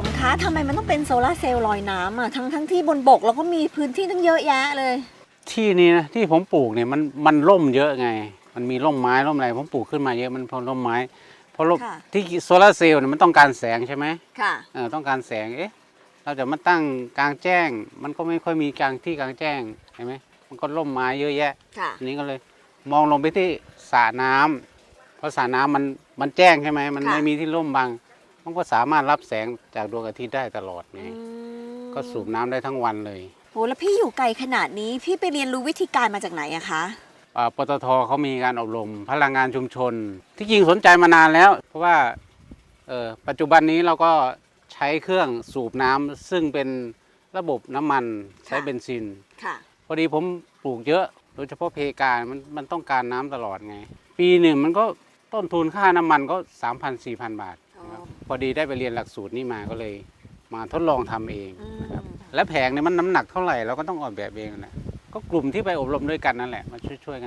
มคะทำไมมันต้องเป็นโซลาร์เซลล์ลอยน้ำอะทั้งทั้งที่บนบกเราก็มีพื้นที่ตั้งเยอะแยะเลย ที่นี้นะที่ผมปลูกเนี่ยมันมันร่มเยอะไง มันมีร่มไม้ร่มอะไรผมปลูกขึ้นมาเยอะมันเพราะร่มไม้ เพราะร่มค่ะ ที่โซลาร์เซลล์เนี่ยมันต้องการแสงใช่ไหมค่ะ เออต้องการแสงเอ๊ะเราจะมาตั้งกลางแจ้ง มันก็ไม่ค่อยมีกลางที่กลางแจ้งเห็นไหมมันก็ร่มไม้เยอะแยะ ค่ะ อันนี้ก็เลยมองลงไปที่สระน้ำเพราะสระน้ำมันมันแจ้งใช่ไหมมันค่ะ ไม่มีที่ร่มบัง มันก็สามารถรับแสงจากดวงอาทิตย์ได้ตลอดไงอืมก็สูบน้ำได้ทั้งวันเลยโหแล้วพี่อยู่ไกลขนาดนี้ พี่ไปเรียนรู้วิธีการมาจากไหนอะคะ อ่าปตทเขามีการอบรมพลังงานชุมชน ที่จริงสนใจมานานแล้ว เพราะว่าเอ่อปัจจุบันนี้เราก็ใช้เครื่องสูบน้ำซึ่งเป็นระบบน้ำมันใช้เบนซิน ค่ะ พอดีผมปลูกเยอะ โดยเฉพาะเพกา มันมันต้องการน้ำตลอดไง ปีหนึ่งมันก็ต้นทุนค่าน้ำมันก็ 3,000 4,000 บาทนะครับอ๋อ พอดีได้ไปเรียนหลักสูตรนี้มาก็เลย มาทดลองทำเองอืมนะครับ และแผงเนี่ยมันน้ำหนักเท่าไหร่เราก็ต้องออกแบบเองนะก็กลุ่มที่ไปอบรมด้วยกันนั่นแหละมาช่วยๆกัน